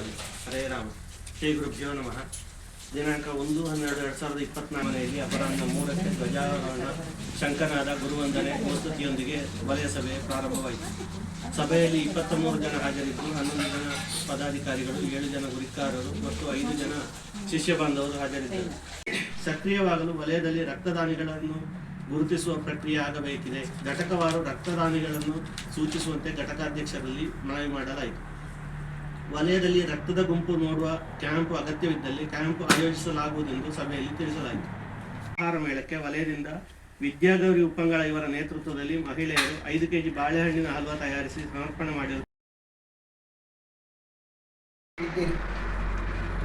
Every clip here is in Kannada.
ವರದಿ ಹರೇ ರಾಮ. ಶ್ರೀ ಗುರುಭ್ಯೋ ನಮಃ. ದಿನಾಂಕ ಒಂದು ಹನ್ನೆರಡು ಎರಡು ಸಾವಿರದ ಇಪ್ಪತ್ನಾಲ್ಕನೆಯಲ್ಲಿ ಅಪರಾಹ್ನ ಮೂರಕ್ಕೆ ಧ್ವಜಾರೋಹಣ ಶಂಕನಾದ ಗುರುವಂದನೆ ಪ್ರಸ್ತುತಿಯೊಂದಿಗೆ ವಲಯ ಸಭೆ ಪ್ರಾರಂಭವಾಯಿತು. ಸಭೆಯಲ್ಲಿ ಇಪ್ಪತ್ತ ಮೂರು ಜನ ಹಾಜರಿದ್ದು ಹನ್ನೊಂದು ಜನ ಪದಾಧಿಕಾರಿಗಳು, ಏಳು ಜನ ಗುರಿಕಾರರು ಮತ್ತು ಐದು ಜನ ಶಿಷ್ಯ ಬಾಂಧವರು ಹಾಜರಿದ್ದರು. ಸಕ್ರಿಯವಾಗಲು ವಲಯದಲ್ಲಿ ರಕ್ತದಾನಿಗಳನ್ನು ಗುರುತಿಸುವ ಪ್ರಕ್ರಿಯೆ ಆಗಬೇಕಿದೆ. ಘಟಕವಾರು ರಕ್ತದಾನಿಗಳನ್ನು ಸೂಚಿಸುವಂತೆ ಘಟಕಾಧ್ಯಕ್ಷರಲ್ಲಿ ಮನವಿ ಮಾಡಲಾಯಿತು. ವಲಯದಲ್ಲಿ ರಕ್ತದ ಗುಂಪು ನೋಡುವ ಕ್ಯಾಂಪ್ ಅಗತ್ಯವಿದ್ದಲ್ಲಿ ಕ್ಯಾಂಪ್ ಆಯೋಜಿಸಲಾಗುವುದೆಂದು ಸಭೆಯಲ್ಲಿ ತಿಳಿಸಲಾಯಿತು. ಆಹಾರ ಮೇಳಕ್ಕೆ ವಲಯದಿಂದ ವಿದ್ಯಾಗೌರಿ ಉಪ್ಪಂಗಳ ಇವರ ನೇತೃತ್ವದಲ್ಲಿ ಮಹಿಳೆಯರು ಐದು ಕೆಜಿ ಬಾಳೆಹಣ್ಣಿನ ಹಲ್ವಾ ತಯಾರಿಸಿ ಸಮರ್ಪಣೆ ಮಾಡಿದರು.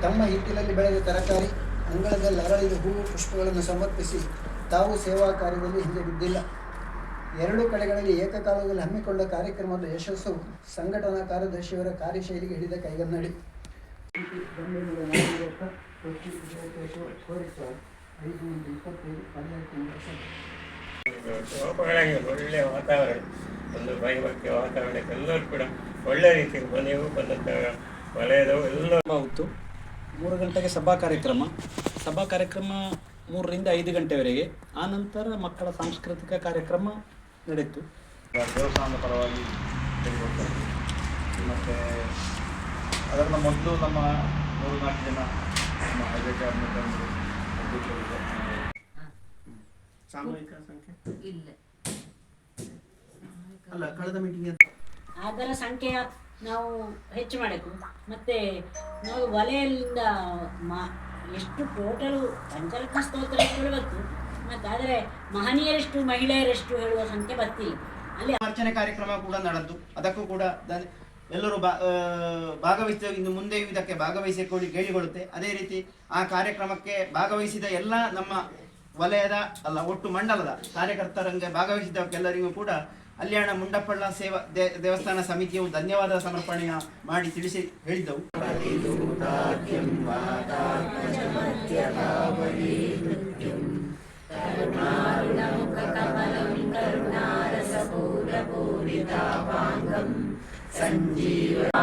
ತಮ್ಮ ಹಿತ್ತಿನಲ್ಲಿ ಬೆಳೆದ ತರಕಾರಿ ಅಂಗಳದಲ್ಲಿ ಅರಳಿದ ಹೂವು ಪುಷ್ಪಗಳನ್ನು ಸಮರ್ಪಿಸಿ ತಾವು ಸೇವಾ ಕಾರ್ಯದಲ್ಲಿ ಹಿಂದೆ ಬಿದ್ದಿಲ್ಲ. ಎರಡು ಕಡೆಗಳಲ್ಲಿ ಏಕಕಾಲದಲ್ಲಿ ಹಮ್ಮಿಕೊಂಡ ಕಾರ್ಯಕ್ರಮದ ಯಶಸ್ಸು ಸಂಘಟನಾ ಕಾರ್ಯದರ್ಶಿಯವರ ಕಾರ್ಯಶೈಲಿಗೆ ಹಿಡಿದ ಕೈಗನ್ನಡಿ. ಒಳ್ಳೆ ಒಳ್ಳೆಯ ವಾತಾವರಣ ಒಂದು ಭಯಭಕ್ತಿಯ ವಾತಾವರಣಕ್ಕೆ ಎಲ್ಲರೂ ಕೂಡ ಒಳ್ಳೆ ರೀತಿಯಲ್ಲಿ ಮನೆಯೂ ಬಂದಂಥ ವಲಯದವು ಎಲ್ಲ ಹೊತ್ತು ಮೂರು ಗಂಟೆಗೆ ಸಭಾ ಕಾರ್ಯಕ್ರಮ. ಸಭಾ ಕಾರ್ಯಕ್ರಮ ಮೂರರಿಂದ ಐದು ಗಂಟೆವರೆಗೆ. ಆನಂತರ ಮಕ್ಕಳ ಸಾಂಸ್ಕೃತಿಕ ಕಾರ್ಯಕ್ರಮ ನಡೆಯಿತು ದೇವಸ್ಥಾನದ ಪರವಾಗಿ ಮತ್ತೆ ಮತ್ತು ಅದನ್ನು ಮೊದಲು ನಮ್ಮ ಮೂರು ನಾಲ್ಕು ಜನ ನಮ್ಮ ಹೈವೇ ಕ್ಯಾಬಿನೆಟ್ ಅವರು ಅಧ್ಯಕ್ಷರು ಸಾಮೂಹಿಕ ಸಂಖ್ಯೆ? ಇಲ್ಲ. ಅಲ್ಲ ಕಳೆದ ಮೀಟಿಂಗ್ ಅದರ ಸಂಖ್ಯೆ ನಾವು ಹೆಚ್ಚು ಮಾಡಬೇಕು. ಮತ್ತೆ ನಾವು ವಲೆಯಿಂದ ಮಾ ಎಷ್ಟು ಟೋಟಲ್ ಪಂಚರತ್ನ ಸ್ತೋತ್ರ ಬಂತು ಮತ್ತು ಆದರೆ ಮಹಿಳೆಯರಷ್ಟು ಮಹಿಳೆಯರೆಷ್ಟು ಹೇಳುವ ಸಂಖ್ಯೆ ಬರ್ತಿಲ್ಲ. ಅಲ್ಲಿ ಅರ್ಚನೆ ಕಾರ್ಯಕ್ರಮ ಕೂಡ ನಡೆದು ಅದಕ್ಕೂ ಕೂಡ ಎಲ್ಲರೂ ಬಾ ಆ, ಭಾಗವಹಿಸ ಇನ್ನು ಮುಂದೆ ಇದಕ್ಕೆ ಭಾಗವಹಿಸಿಕೊಳ್ಳಿ ಕೇಳಿಕೊಳ್ಳುತ್ತೆ. ಅದೇ ರೀತಿ ಆ ಕಾರ್ಯಕ್ರಮಕ್ಕೆ ಭಾಗವಹಿಸಿದ ಎಲ್ಲ ನಮ್ಮ ವಲಯದ ಅಲ್ಲ ಒಟ್ಟು ಮಂಡಲದ ಕಾರ್ಯಕರ್ತರಂಗೆ ಭಾಗವಹಿಸಿದವಕ್ಕೆಲ್ಲರಿಗೂ ಕೂಡ ಕಲ್ಯಾಣ ಮುಂಡಪ್ಪಳ್ಳ ಸೇವಾ ದೇ- ದೇವಸ್ಥಾನ ಸಮಿತಿಯು ಧನ್ಯವಾದ ಸಮರ್ಪಣೆಯ ಮಾಡಿ ತಿಳಿಸಿ ಹೇಳಿದ್ದವು. സഞ്ജീവ